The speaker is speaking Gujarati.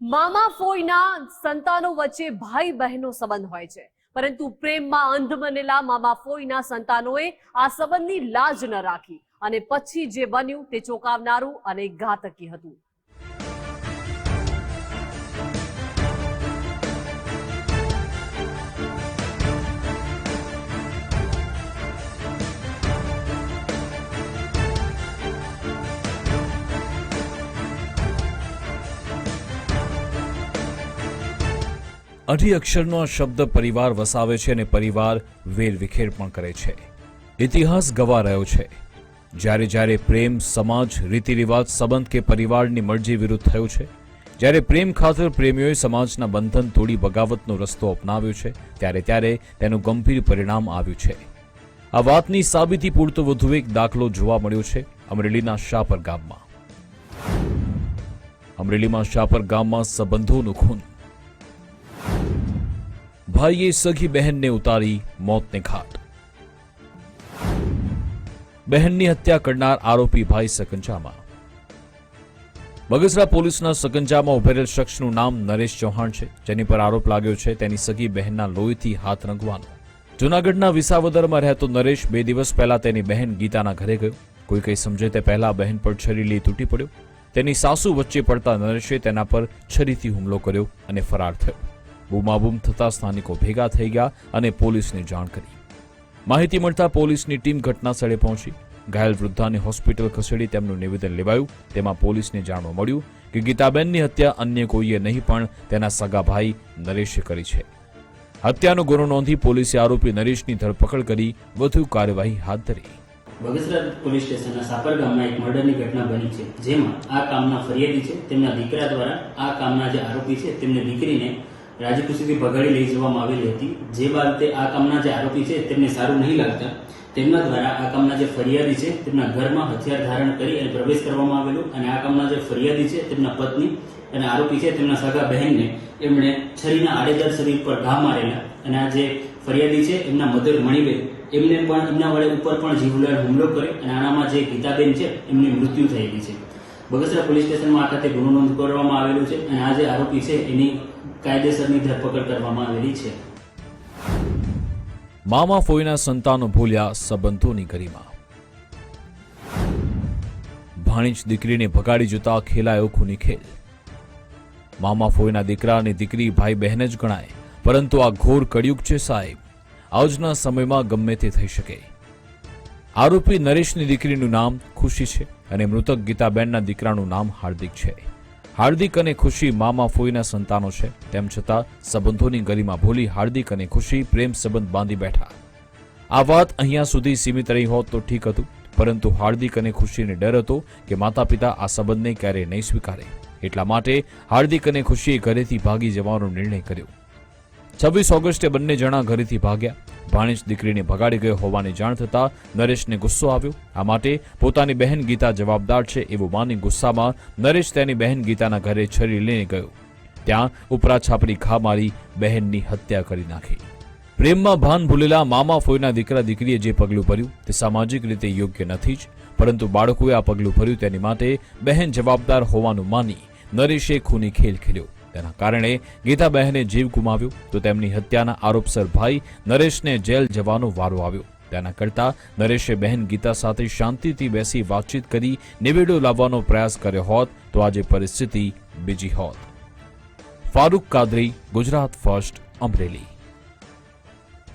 મામા ફોઈના સંતાનો વચ્ચે ભાઈ બહેનો સંબંધ હોય છે. પરંતુ પ્રેમમાં અંધ બનેલા મામા ફોઈના સંતાનોએ આ સંબંધની લાજ ન રાખી અને પછી જે બન્યું તે ચોંકાવનારું અને ઘાતકી હતું. અઢી અક્ષરનો આ શબ્દ પરિવાર વસાવે છે અને પરિવાર વેરવિખેર પણ કરે છે. ઇતિહાસ ગવા રહ્યો છે. જ્યારે જ્યારે પ્રેમ, સમાજ, રીતિરિવાજ, સંબંધ કે પરિવારની મરજી વિરુદ્ધ થયો છે, જ્યારે પ્રેમ ખાતર પ્રેમીઓએ સમાજના બંધન તોડી બગાવતનો રસ્તો અપનાવ્યો છે, ત્યારે ત્યારે તેનું ગંભીર પરિણામ આવ્યું છે. આ વાતની સાબિતી પૂરતો વધુ એક દાખલો જોવા મળ્યો છે અમરેલીના શાપર ગામમાં. અમરેલીમાં શાપર ગામમાં સંબંધોનું ખૂન ભાઈએ સગી બહેનને ઉતારી મોતને ઘાટ. બહેનની હત્યા કરનાર આરોપી ભાઈ સકંજામાં. બગસરા પોલીસના સકંજામાં ઉભેરેલ શખ્સનું નામ નરેશ ચૌહાણ છે, જેની પર આરોપ લાગ્યો છે તેની સગી બહેનના લોહીથી હાથ રંગવાનો. જૂનાગઢના વિસાવદરમાં રહેતો નરેશ બે દિવસ પહેલા તેની બહેન ગીતાના ઘરે ગયો. કોઈ કંઈ સમજે તે પહેલા બહેન પર છરી લઈ તૂટી પડ્યો. તેની સાસુ વચ્ચે પડતા નરેશે તેના પર છરીથી હુમલો કર્યો અને ફરાર થયો. બૂમાબૂમ થતા સ્થાનિકો ભેગા થઈ ગયા અને પોલીસને જાણ કરી. માહિતી મળતા પોલીસની ટીમ ઘટના સ્થળે પહોંચી. ઘાયલ વૃદ્ધાને હોસ્પિટલ ખસેડી તેમનું નિવેદન લેવાયું. તેમાં પોલીસને જાણવા મળ્યું કે ગીતાબેનની હત્યા અન્ય કોઈએ નહીં, પણ તેના સગા ભાઈ નરેશે કરી છે. હત્યાનો ગુનો નોંધી પોલીસે આરોપી નરેશની ધરપકડ કરી વધુ કાર્યવાહી હાથ ધરી. બગસરા પોલીસ સ્ટેશનના સાપર ગામમાં એક મર્ડરની ઘટના બની છે, જેમાં આ કામના ફરિયાદી છે, તેમના દીકરા દ્વારા આ કામના જે આરોપી છે, તેમને દીકરીને રાજીખુશીથી ભગાડી લઈ જવામાં આવેલી હતી. જે બાબતે આ કામના જે આરોપી છે, તેમને સારું નહીં લાગતા. તેમના દ્વારા આ કામના જે ફરિયાદી છે, તેમના ઘરમાં હથિયાર ધારણ કરી અને પ્રવેશ કરવામાં આવેલો અને આ કામના જે ફરિયાદી છે, તેમના પત્ની અને આરોપી છે, તેમના સગા બહેનને એમણે છરીના આડેદાર શરીર પર ઘા મારેલા અને આ જે ફરિયાદી છે, એમના મધર મણીબેન, એમને પણ એમના વડે ઉપર પણ જીવલેણ હુમલો કર્યો અને આનામાં જે ગીતાબેન છે, એમની મૃત્યુ થયેલી છે. બગસરા પોલીસ સ્ટેશનમાં આ ખાતે ગુનો નોંધ કરવામાં આવેલું છે અને આ જે આરોપી છે, એની કાયદેસરની ધરપકડ કરવામાં આવેલી છે. મામા ફોઈના સંતાનો ભૂલ્યા સંબંધોની ગરિમા. ભાણીજ દીકરીને ભગાડી જતા ખેલાયો ખૂની ખેલ. મામા ફોઈના દીકરા અને દીકરી ભાઈ બહેન જ ગણાય, પરંતુ આ ઘોર કડિયુગ છે સાહેબ. આજના સમયમાં ગમે તે થઈ શકે. આરોપી નરેશની દીકરીનું નામ ખુશી છે અને મૃતક ગીતાબેનના દીકરાનું નામ હાર્દિક છે. હાર્દિક અને ખુશી મામા ફોઈના સંતાનો છે. તેમ છતાં, સંબંધોની ગરિમા ભૂલી હાર્દિક અને ખુશી પ્રેમ સંબંધ બાંધી બેઠા. આ વાત અહીંયા સુધી સીમિત રહી હોત તો ઠીક હતું, પરંતુ હાર્દિક અને ખુશીને ડર હતો કે માતા પિતા આ સંબંધને ક્યારેય નહીં સ્વીકારે. એટલા માટે હાર્દિક અને ખુશીએ ઘરેથી ભાગી જવાનો નિર્ણય કર્યો. છવ્વીસ ઓગસ્ટે બંને જણા ઘરેથી ભાગ્યા. ભાણેજ દીકરીને ભગાડી ગયો હોવાની જાણ થતાં નરેશને ગુસ્સો આવ્યો. આ માટે પોતાની બહેન ગીતા જવાબદાર છે એવું માની ગુસ્સામાં નરેશ તેની બહેન ગીતાના ઘરે છરી લઈને ગયો. ત્યાં ઉપરા છાપરી ઘા મારી બહેનની હત્યા કરી નાખી. પ્રેમમાં ભાન ભૂલેલા મામા ફોઈના દીકરા દીકરીએ જે પગલું ભર્યું તે સામાજિક રીતે યોગ્ય નથી જ, પરંતુ બાળકોએ આ પગલું ભર્યું તેની માટે બહેન જવાબદાર હોવાનું માની નરેશે ખૂની ખેલ ખેલ્યો. તેના કારણે ગીતાબહેને જીવ ગુમાવ્યો તો તેમની હત્યાના આરોપસર ભાઈ નરેશને જેલ જવાનો વારો આવ્યો. તેના કરતા નરેશે બહેન ગીતા સાથે શાંતિથી બેસી વાતચીત કરી નિવેડો લાવવાનો પ્રયાસ કર્યો હોત તો આજે પરિસ્થિતિ બીજી હોત. ફારૂક કાદરી, ગુજરાત ફર્સ્ટ, અમરેલી.